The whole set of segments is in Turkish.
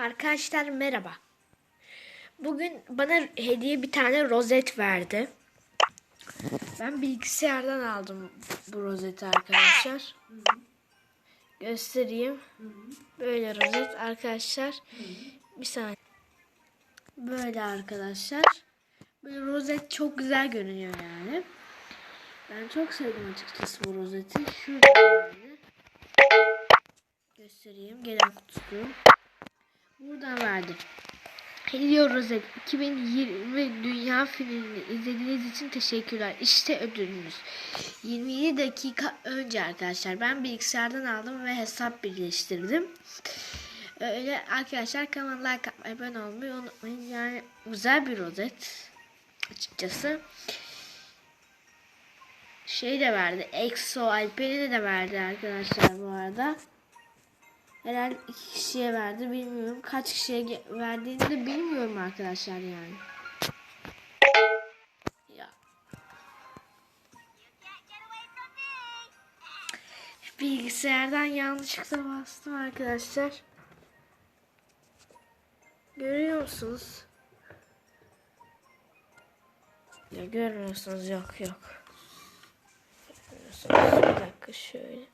Arkadaşlar merhaba. Bugün bana hediye bir tane rozet verdi. Ben bilgisayardan aldım bu rozeti arkadaşlar. Göstereyim. Böyle rozet arkadaşlar. Bir saniye. Böyle arkadaşlar. Böyle rozet çok güzel görünüyor yani. Ben çok sevdim açıkçası bu rozeti. Şurada. Göstereyim. Gelen kutusu. Buradan verdim. Hediye Rozet 2020 Dünya filmini izlediğiniz için teşekkürler. İşte ödülünüz. 27 dakika önce arkadaşlar ben bilgisayardan aldım ve hesap birleştirdim. Öyle arkadaşlar kanalıma like atmayı, abone olmayı unutmayın. Yani güzel bir rozet açıkçası. Şey de verdi. Exo Alper'ine de verdi arkadaşlar bu arada. Herhalde iki kişiye verdi bilmiyorum. Kaç kişiye verdiğini de bilmiyorum arkadaşlar yani. Ya. Bilgisayardan yanlışlıkla bastım arkadaşlar. Görüyor musunuz? Ya görmüyorsunuz yok yok. Görmüyorsunuz. Bir dakika şöyle.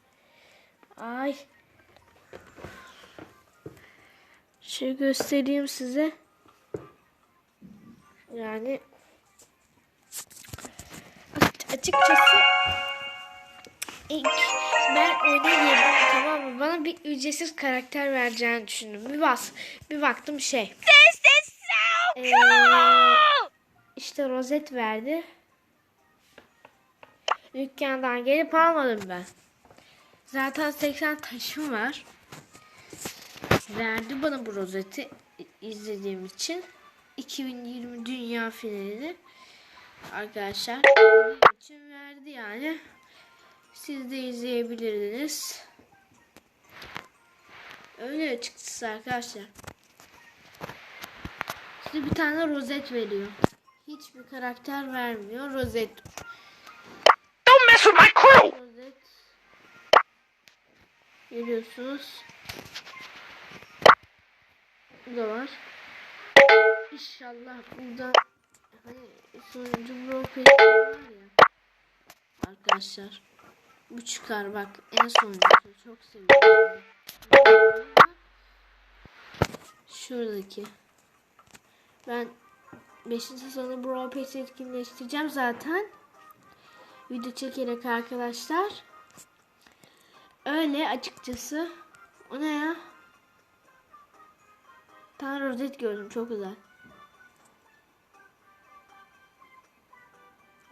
Ay. Şey göstereyim size. Yani açıkçası ilk ben girdim tamam mı? Bana bir ücretsiz karakter vereceğini düşündüm. Bir bas, bir baktım şey. This is so Ee, cool! işte rozet verdi. Dükkandan gelip almadım ben. Zaten 80 taşım var. Verdi bana bu rozeti izlediğim için. 2020 Dünya finalini arkadaşlar için verdi yani. Siz de izleyebilirdiniz. Öyle açıkçası arkadaşlar. Size bir tane rozet veriyor. Hiçbir karakter vermiyor. Rozet. Don't mess with my crew! Rozet. Görüyorsunuz. Bu da var. İnşallah burada hani sonuncu Pass var ya. Arkadaşlar. Bu çıkar bak en sonuncusu çok seviyorum. Şuradaki. Ben 5. sezonu Brawl etkinleştireceğim zaten. Video çekerek arkadaşlar. Öyle açıkçası. O ne ya? Tane rozet gördüm çok güzel.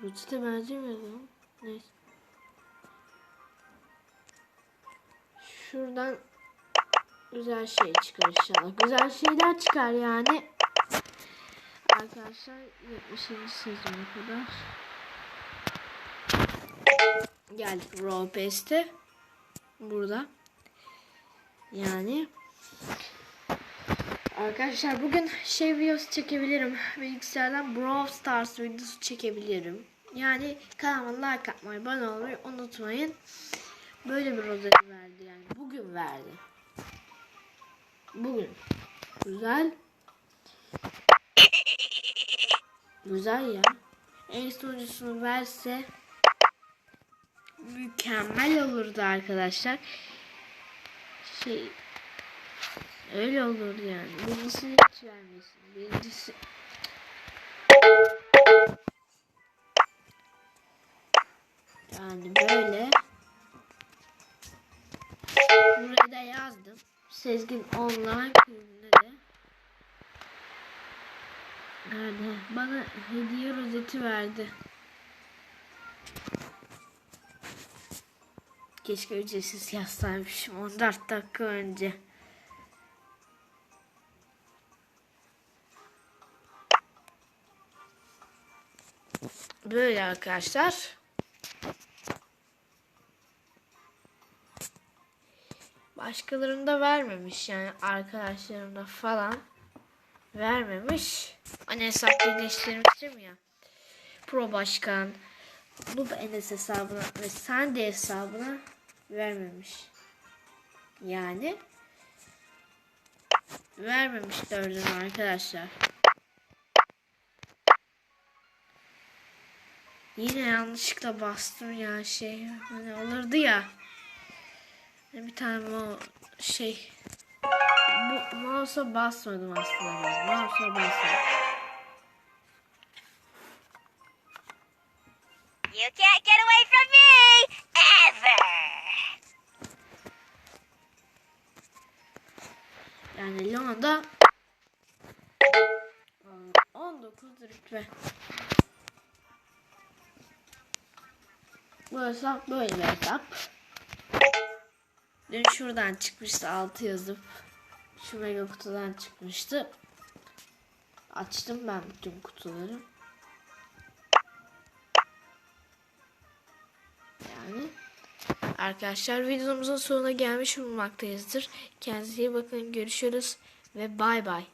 Rozete benzemiyor ama. Neyse. Şuradan güzel şey çıkar inşallah. Güzel şeyler çıkar yani. Arkadaşlar 70. sezona kadar geldik Raw Pass'te. Burada. Yani Arkadaşlar bugün şey videosu çekebilirim. Bilgisayardan Brawl Stars videosu çekebilirim. Yani kanalıma like atmayı, abone olmayı unutmayın. Böyle bir rozet verdi yani. Bugün verdi. Bugün. Güzel. Güzel ya. En sonuncusunu verse mükemmel olurdu arkadaşlar. Şey öyle olurdu yani. Birincisini hiç vermesin. Birincisi yani böyle buraya da yazdım. Sezgin online kulübünde de Nerede? Bana hediye rozeti verdi. Keşke ücretsiz yazsaymışım 14 dakika önce. Böyle arkadaşlar. Başkalarında vermemiş yani arkadaşlarımda falan vermemiş. Hani hesap birleştirmiştim ya. Pro Başkan, Noob Enes hesabına ve Sandy hesabına vermemiş. Yani vermemişti öğlen arkadaşlar. Yine yanlışlıkla bastım ya şey hani olurdu ya. Bir tane o şey bu mouse'a basmadım aslında. Mouse'a basmadım. You can't get away from me ever. Yani Leon'da 19 rütbe. Bu hesap böyle bir hesap. Dün şuradan çıkmıştı 6 yazıp şu mega kutudan çıkmıştı. Açtım ben bütün kutuları. Yani Arkadaşlar videomuzun sonuna gelmiş bulunmaktayızdır. Kendinize iyi bakın. Görüşürüz ve bay bay.